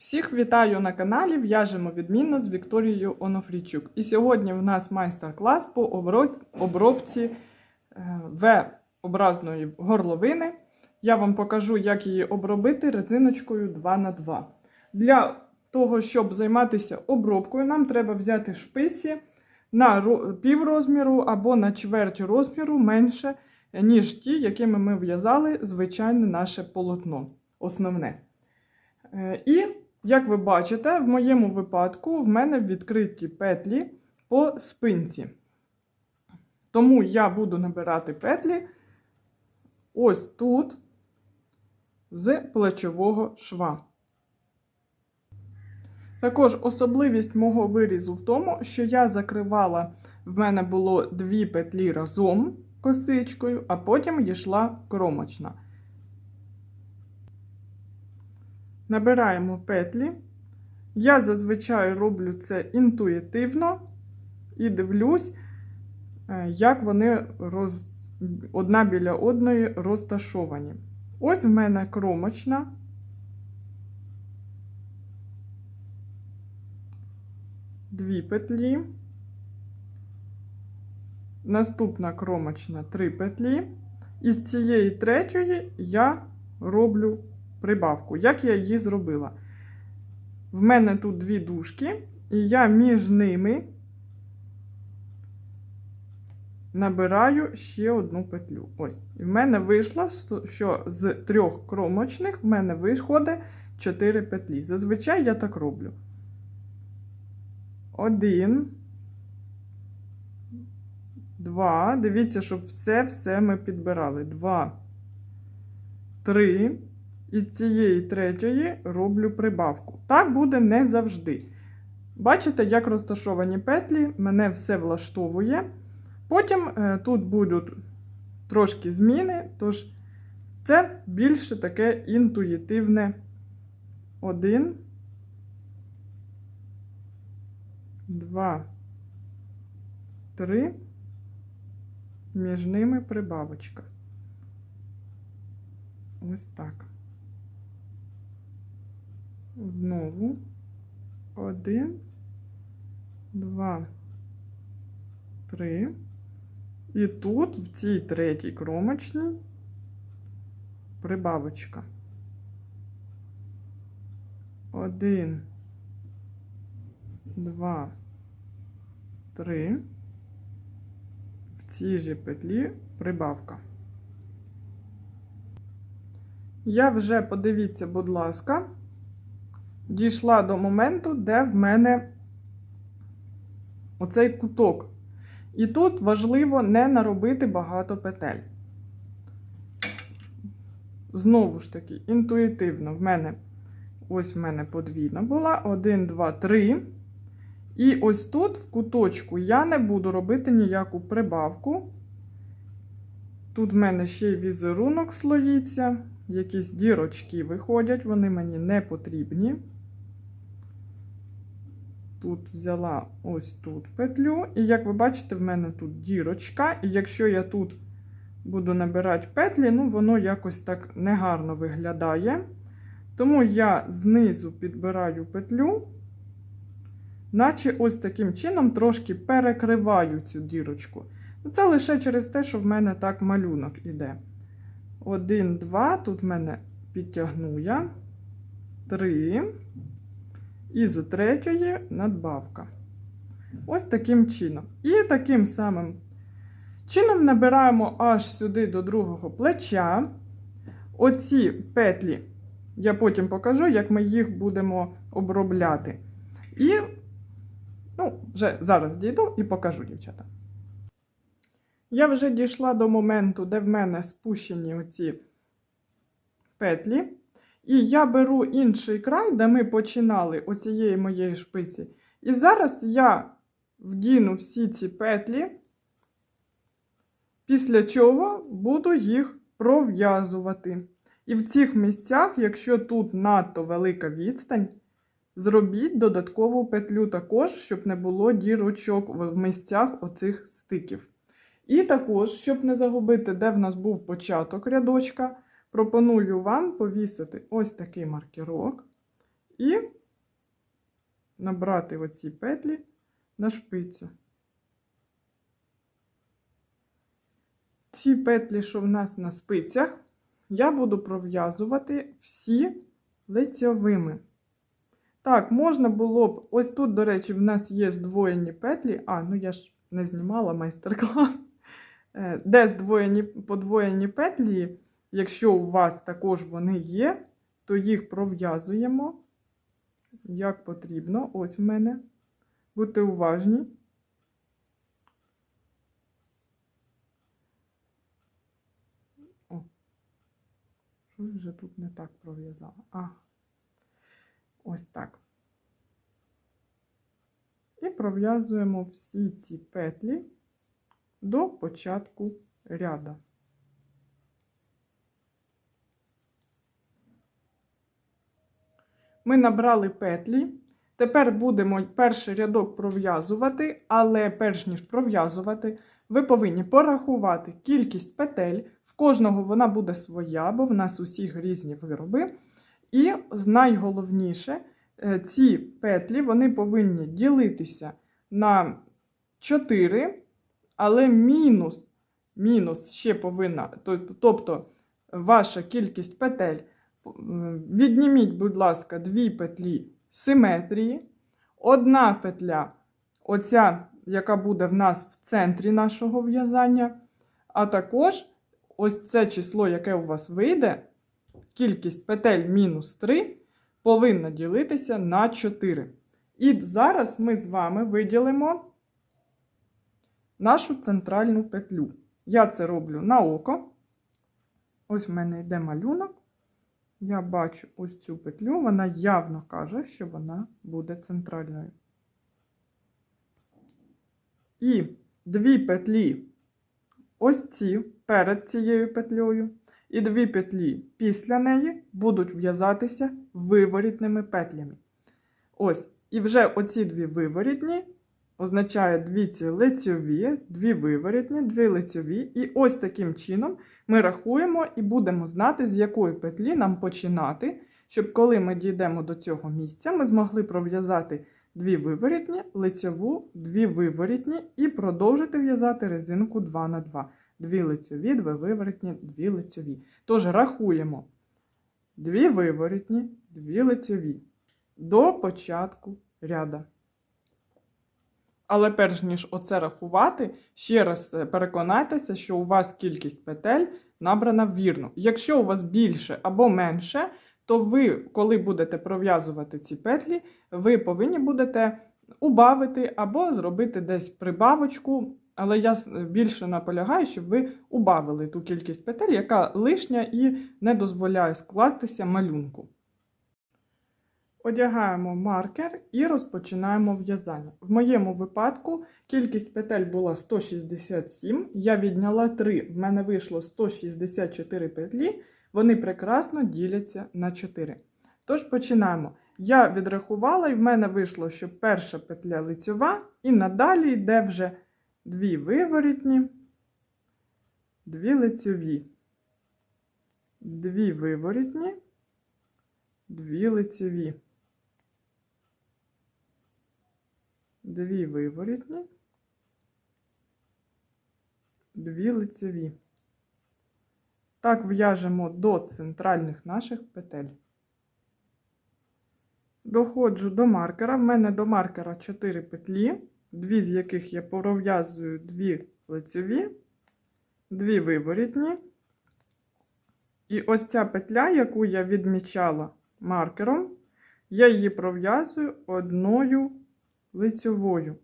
Всіх вітаю на каналі В'яжемо відмінно з Вікторією Онофрійчук. І сьогодні в нас майстер-клас по обробці е, В-образної горловини. Я вам покажу, як її обробити резиночкою 2х2. Для того, щоб займатися обробкою, нам треба взяти шпиці на ро- піврозміру або на чверть розміру менше, ніж ті, якими ми в'язали звичайне наше полотно. Основне. Е, І, як ви бачите, в моєму випадку в мене відкриті петлі по спинці. Тому я буду набирати петлі ось тут з плечового шва. Також особливість мого вирізу в тому, що я закривала, в мене було дві петлі разом косичкою, а потім йшла кромочна. Набираємо петлі. Я зазвичай роблю це інтуїтивно і дивлюсь, е, як вони роз... одна біля одної розташовані. Ось в мене кромочна. Дві петлі. Наступна кромочна три петлі. І з цієї третьої я роблю прибавку. Як я її зробила? В мене тут дві дужки, і я між ними набираю ще одну петлю. Ось. І в мене вийшло, що з трьох кромочних в мене виходить 4 петлі. Зазвичай я так роблю. Один. Два. Дивіться, щоб все-все ми підбирали. Два. Три. Із цієї третьої роблю прибавку. Так буде не завжди. Бачите, як розташовані петлі, мене все влаштовує. Потім е, тут будуть трошки зміни, тож це більше таке інтуїтивне. Один, два, три. Між ними прибавочка. Ось так. Знову один, два, три. І тут, в цій третій кромочній, прибавочка. Один, два, три. В цій же петлі прибавка. Я вже, подивіться, будь ласка, дійшла до моменту, де в мене оцей куток. І тут важливо не наробити багато петель. Знову ж таки, інтуїтивно, в мене ось в мене подвійна була. Один, два, три. І ось тут, в куточку, я не буду робити ніяку прибавку. Тут в мене ще й візерунок слоїться, якісь дірочки виходять, вони мені не потрібні. Тут взяла ось тут петлю, і як ви бачите, в мене тут дірочка. І якщо я тут буду набирати петлі, ну воно якось так негарно виглядає. Тому я знизу підбираю петлю, наче ось таким чином трошки перекриваю цю дірочку. Ну, Це лише через те, що в мене так малюнок іде. Один, два, тут в мене підтягну я. Три. І з третьої надбавка. Ось таким чином. І таким самим чином набираємо аж сюди до другого плеча. Оці петлі, я потім покажу, як ми їх будемо обробляти. І, ну, вже зараз дійду і покажу, дівчата. Я вже дійшла до моменту, де в мене спущені оці петлі. І я беру інший край, де ми починали оцієї моєї шпиці. І зараз я вдіну всі ці петлі, після чого буду їх пров'язувати. І в цих місцях, якщо тут надто велика відстань, зробіть додаткову петлю також, щоб не було дірочок в місцях оцих стиків. І також, щоб не загубити, де в нас був початок рядочка, пропоную вам повісити ось такий маркерок і набрати оці петлі на шпицю. Ці петлі, що в нас на спицях, я буду пров'язувати всі лицьовими. Так, можна було б, ось тут, до речі, в нас є здвоєні петлі. А, ну я ж не знімала майстер-клас. Е, Де здвоєні, подвоєні петлі, якщо у вас також вони є, то їх пров'язуємо як потрібно. Ось в мене. Будьте уважні. О, щось вже тут не так пров'язала. А, ось так. І пров'язуємо всі ці петлі до початку ряда. Ми набрали петлі. Тепер будемо перший рядок пров'язувати, але перш ніж пров'язувати, ви повинні порахувати кількість петель. В кожного вона буде своя, бо в нас усіх різні вироби. І найголовніше, е, ці петлі вони повинні ділитися на 4, але мінус, мінус ще повинна, тобто ваша кількість петель. Відніміть, будь ласка, дві петлі симетрії, одна петля, оця, яка буде в нас в центрі нашого в'язання, а також ось це число, яке у вас вийде, кількість петель мінус 3, повинна ділитися на 4. І зараз ми з вами виділимо нашу центральну петлю. Я це роблю на око. Ось в мене йде малюнок. Я бачу ось цю петлю, вона явно каже, що вона буде центральною. І дві петлі, ось ці перед цією петлею, і дві петлі після неї будуть в'язатися виворітними петлями. Ось, і вже оці дві виворітні означає дві ці лицьові, дві виворітні, дві лицьові. І ось таким чином ми рахуємо і будемо знати, з якої петлі нам починати, щоб коли ми дійдемо до цього місця, ми змогли пров'язати дві виворітні, лицьову, дві виворітні і продовжити в'язати резинку 2 на 2. Дві лицьові, дві виворітні, дві лицьові. Тож рахуємо дві виворітні, дві лицьові до початку ряда. Але перш ніж оце рахувати, ще раз е, переконайтеся, що у вас кількість петель набрана вірно. Якщо у вас більше або менше, то ви, коли будете пров'язувати ці петлі, ви повинні будете убавити або зробити десь прибавочку. Але я більше наполягаю, щоб ви убавили ту кількість петель, яка лишня і не дозволяє скластися малюнку. Одягаємо маркер і розпочинаємо в'язання. В моєму випадку кількість петель була 167, я відняла 3, в мене вийшло 164 петлі, вони прекрасно діляться на 4. Тож починаємо. Я відрахувала, і в мене вийшло, що перша петля лицьова, і надалі йде вже дві виворітні, дві лицьові, дві виворітні, дві лицьові. Дві виворітні, дві лицеві. Так в'яжемо до центральних наших петель. Доходжу до маркера. В мене до маркера 4 петлі, дві з яких я пров'язую дві лицеві, дві виворітні. І ось ця петля, яку я відмічала маркером, я її пров'язую одною лицьовою.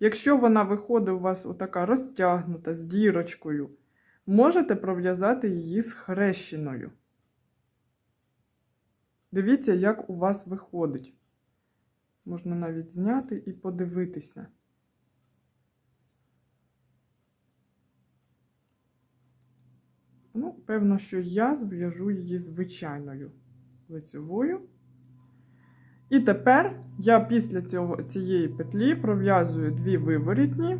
Якщо вона виходить у вас отака розтягнута з дірочкою, можете пров'язати її з хрещеною. Дивіться, як у вас виходить. Можна навіть зняти і подивитися. Ну, певно, що я зв'яжу її звичайною лицьовою. І тепер я після цього, цієї петлі пров'язую дві виворітні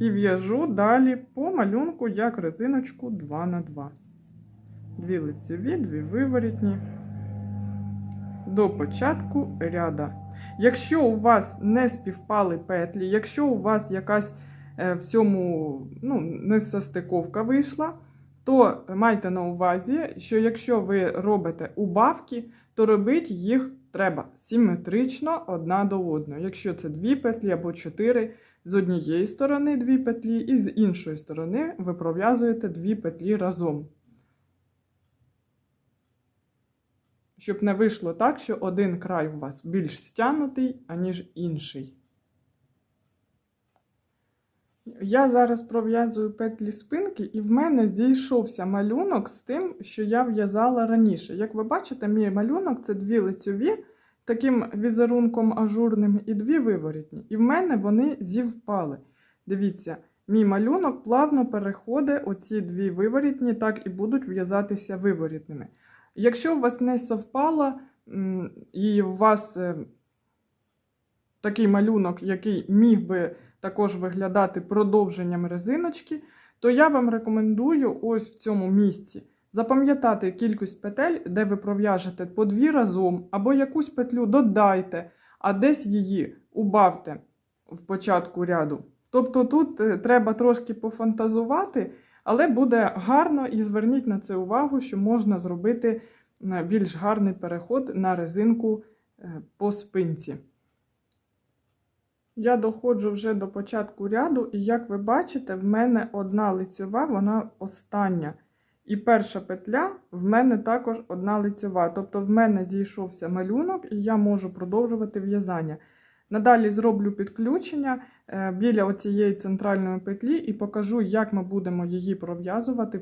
і в'яжу далі по малюнку як резиночку 2 на 2 Дві лицеві, дві виворітні, до початку ряда. Якщо у вас не співпали петлі, якщо у вас якась е, в цьому ну, несостиковка вийшла, то майте на увазі, що якщо ви робите убавки, то робити їх треба симетрично одна до одної. Якщо це дві петлі або чотири, з однієї сторони дві петлі, і з іншої сторони ви пров'язуєте дві петлі разом. Щоб не вийшло так, що один край у вас більш стягнутий, аніж інший. Я зараз пров'язую петлі спинки, і в мене зійшовся малюнок з тим, що я в'язала раніше. Як ви бачите, мій малюнок це дві лицьові, таким візерунком ажурним, і дві виворітні. І в мене вони зівпали. Дивіться, мій малюнок плавно переходить оці дві виворітні, так і будуть в'язатися виворітними. Якщо у вас не совпало, і у вас е, такий малюнок, який міг би також виглядати продовженням резиночки, то я вам рекомендую ось в цьому місці запам'ятати кількість петель, де ви пров'яжете по дві разом, або якусь петлю додайте, а десь її убавте в початку ряду. Тобто тут е, треба трошки пофантазувати, але буде гарно і зверніть на це увагу, що можна зробити е, більш гарний переход на резинку е, по спинці. Я доходжу вже до початку ряду, і як ви бачите, в мене одна лицьова, вона остання. І перша петля в мене також одна лицьова. Тобто в мене зійшовся малюнок, і я можу продовжувати в'язання. Надалі зроблю підключення е, біля оцієї центральної петлі і покажу, як ми будемо її пров'язувати.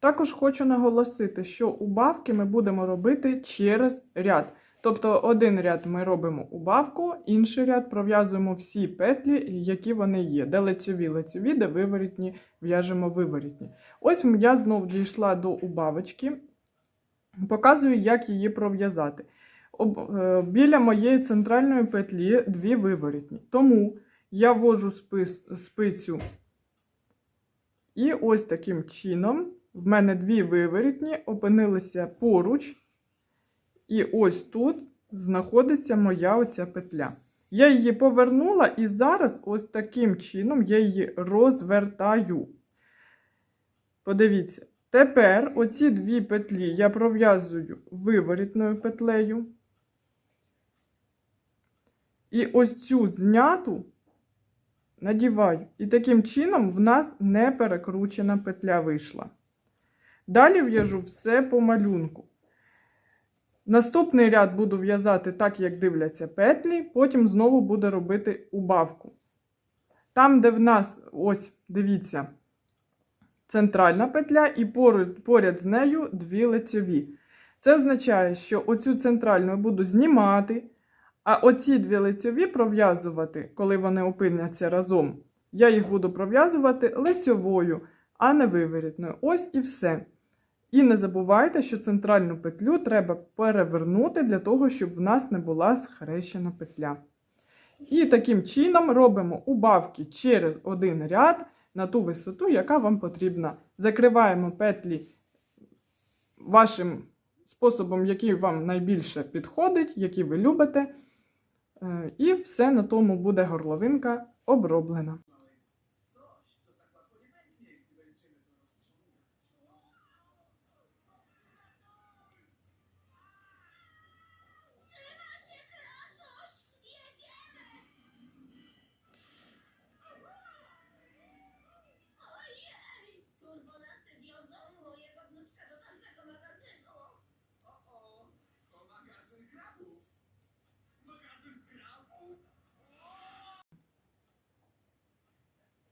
Також хочу наголосити, що убавки ми будемо робити через ряд. Тобто один ряд ми робимо убавку, інший ряд пров'язуємо всі петлі, які вони є. Де лицьові лицьові, де виворітні в'яжемо виворітні. Ось я знову дійшла до убавочки, показую, як її пров'язати. Е, Біля моєї центральної петлі дві виворітні. Тому я ввожу спицю і ось таким чином в мене дві виворітні опинилися поруч. І ось тут знаходиться моя оця петля. Я її повернула і зараз ось таким чином я її розвертаю. Подивіться, тепер оці дві петлі я пров'язую виворітною петлею. І ось цю зняту надіваю. І таким чином в нас не перекручена петля вийшла. Далі в'яжу все по малюнку. Наступний ряд буду в'язати так, як дивляться петлі, потім знову буду робити убавку. Там, де в нас, ось, дивіться, центральна петля, і поряд, поряд з нею дві лицьові. Це означає, що оцю центральну буду знімати, а оці дві лицьові пров'язувати, коли вони опиняться разом, я їх буду пров'язувати лицьовою, а не виворітною. Ось і все. І не забувайте, що центральну петлю треба перевернути для того, щоб в нас не була схрещена петля. І таким чином робимо убавки через один ряд на ту висоту, яка вам потрібна. Закриваємо петлі вашим способом, який вам найбільше підходить, який ви любите. Е, І все на тому буде горловинка оброблена.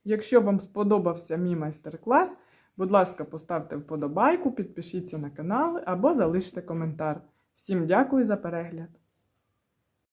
Якщо вам сподобався мій майстер-клас, будь ласка, поставте вподобайку, підпишіться на канал або залиште коментар. Всім дякую за перегляд!